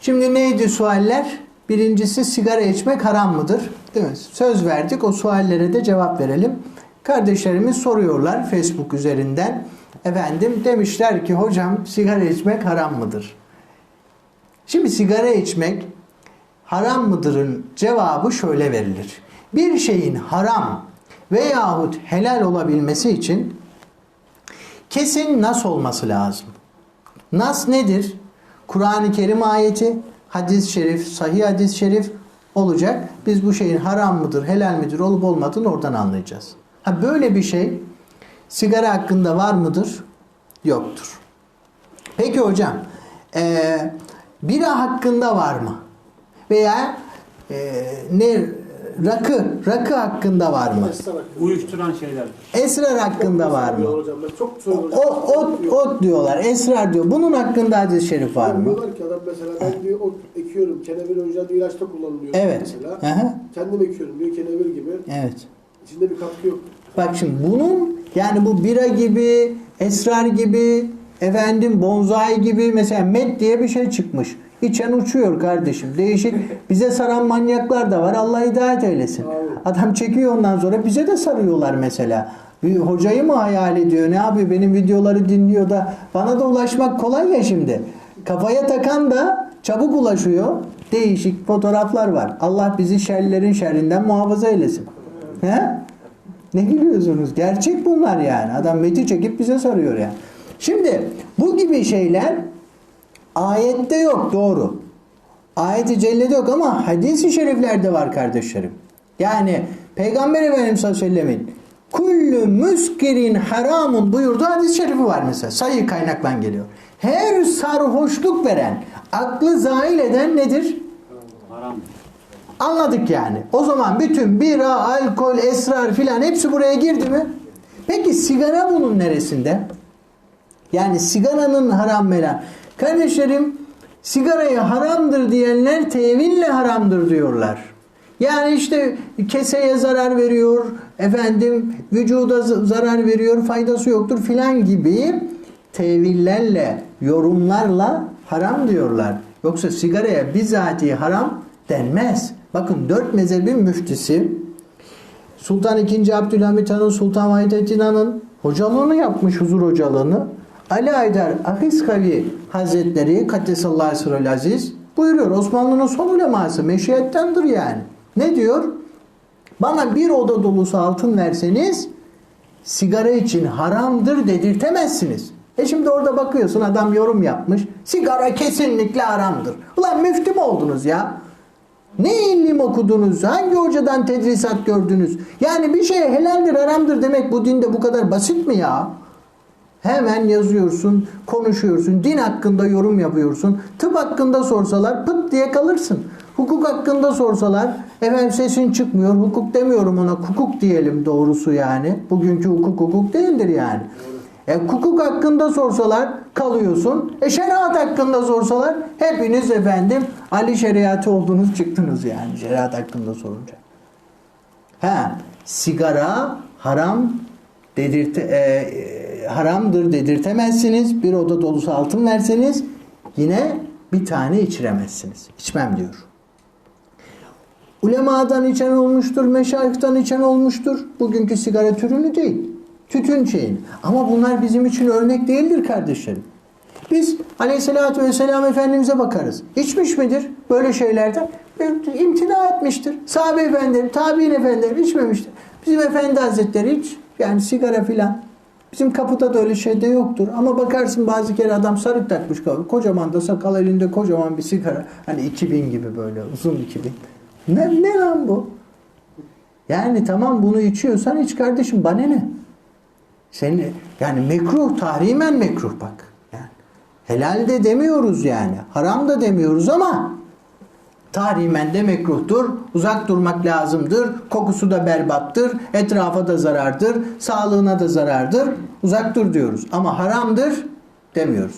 Şimdi neydi sualler? Birincisi sigara içmek haram mıdır? Değil mi? Söz verdik o suallere de cevap verelim. Kardeşlerimiz soruyorlar Facebook üzerinden. Efendim demişler ki hocam sigara içmek haram mıdır? Şimdi sigara içmek haram mıdırın cevabı şöyle verilir. Bir şeyin haram veyahut helal olabilmesi için kesin nas olması lazım. Nas nedir? Kur'an-ı Kerim ayeti, hadis-i şerif, sahih hadis-i şerif olacak. Biz bu şeyin haram mıdır, helal midir olup olmadığını oradan anlayacağız. Ha böyle bir şey sigara hakkında var mıdır? Yoktur. Peki hocam, eee bira hakkında var mı? Veya eee ne rakı, rakı hakkında var mı? Uyuşturan şeylerdir. Esrar hakkında var mı? Hocam ben çok soruyorum. O, ot, ot diyorlar, esrar diyor. Bunun hakkında hadis-i şerif var mı? Diyorlar ki adam mesela ben diyor ot ekiyorum. Kenevir önceden diyor ilaçta kullanılıyor Evet. mesela. Aha, Kendim ekiyorum diyor kenevir gibi. evet. İçinde bir katkı yok. Bak şimdi bunun yani bu bira gibi, esrar gibi, efendim bonzai gibi mesela met diye bir şey çıkmış. İçen uçuyor kardeşim. Değişik. Bize saran manyaklar da var. Allah hidayet eylesin. Adam çekiyor ondan sonra bize de sarıyorlar mesela. Bir hocayı mı hayal ediyor? Ne yapıyor? Benim videoları dinliyor da bana da ulaşmak kolay ya şimdi. Kafaya takan da çabuk ulaşıyor. Değişik fotoğraflar var. Allah bizi şerlerin şerrinden muhafaza eylesin. He? Ne gülüyorsunuz? Gerçek bunlar yani. Adam meti çekip bize soruyor yani. Şimdi bu gibi şeyler ayette yok doğru. Ayet-i cellede yok ama hadis-i şeriflerde var kardeşlerim. Yani Peygamber Efendimiz sallallahu aleyhi ve sellemin kullu müskirin haramun buyurduğu hadis-i şerifi var mesela. Sayı kaynaktan geliyor. Her sarhoşluk veren, aklı zail eden nedir? Haram. Anladık yani. O zaman bütün bira, alkol, esrar filan hepsi buraya girdi mi? Peki sigara bunun neresinde? Yani sigaranın haram mela. Kardeşlerim sigarayı haramdır diyenler teville haramdır diyorlar. Yani işte keseye zarar veriyor, efendim vücuda zarar veriyor, faydası yoktur filan gibi tevillerle, yorumlarla haram diyorlar. Yoksa sigaraya bizatihi haram denmez. Bakın dört mezhebin müftisi Sultan II. Abdülhamit Han'ın, Sultan Vahdettin Han'ın hocalığını yapmış huzur hocalığını. Ali Aydar Ahiskavi Hazretleri Kaddesallahu Sırrı Aziz buyuruyor. Osmanlı'nın son uleması meşiyettendir yani. Ne diyor? Bana bir oda dolusu altın verseniz sigara için haramdır dedirtemezsiniz. E şimdi orada bakıyorsun adam yorum yapmış. Sigara kesinlikle haramdır. Ulan müftü mü oldunuz ya? Ne ilim okudunuz? Hangi hocadan tedrisat gördünüz? Yani bir şeye helaldir, haramdır demek bu dinde bu kadar basit mi ya? Hemen yazıyorsun, konuşuyorsun, din hakkında yorum yapıyorsun. Tıp hakkında sorsalar pıt diye kalırsın. Hukuk hakkında sorsalar efendim sesin çıkmıyor. Hukuk demiyorum ona, hukuk diyelim doğrusu yani. Bugünkü hukuk hukuk değildir yani. E, hukuk hakkında sorsalar kalıyorsun. E şeriat hakkında sorsalar hepiniz efendim Ali şeriatı oldunuz çıktınız yani şeriat hakkında sorunca. Ha, sigara haram dedirte, e, e, haramdır dedirtemezsiniz. Bir oda dolusu altın verseniz yine bir tane içiremezsiniz. İçmem diyor. Ulemadan içen olmuştur, meşayihtan içen olmuştur. Bugünkü sigara türünü değil. Tütün şeyin. Ama bunlar bizim için örnek değildir kardeşlerim. Biz aleyhissalatü vesselam Efendimiz'e bakarız. İçmiş midir böyle şeylerden? İmtina etmiştir. Sahabe efendilerim, tabi'in efendilerim içmemiştir. Bizim efendi hazretleri hiç yani sigara filan. Bizim kapıda da öyle şey de yoktur. Ama bakarsın bazı kere adam sarık takmış kafa. Kocaman da sakal elinde kocaman bir sigara. Hani 2000 gibi böyle uzun 2000. Ne, ne lan bu? Yani tamam bunu içiyorsan iç kardeşim bana ne? Seni yani mekruh tahrimen mekruh bak. Yani helal de demiyoruz yani. Haram da demiyoruz ama tahrimen de mekruhtur. Uzak durmak lazımdır. Kokusu da berbattır. Etrafa da zarardır. Sağlığına da zarardır. Uzak dur diyoruz. Ama haramdır demiyoruz.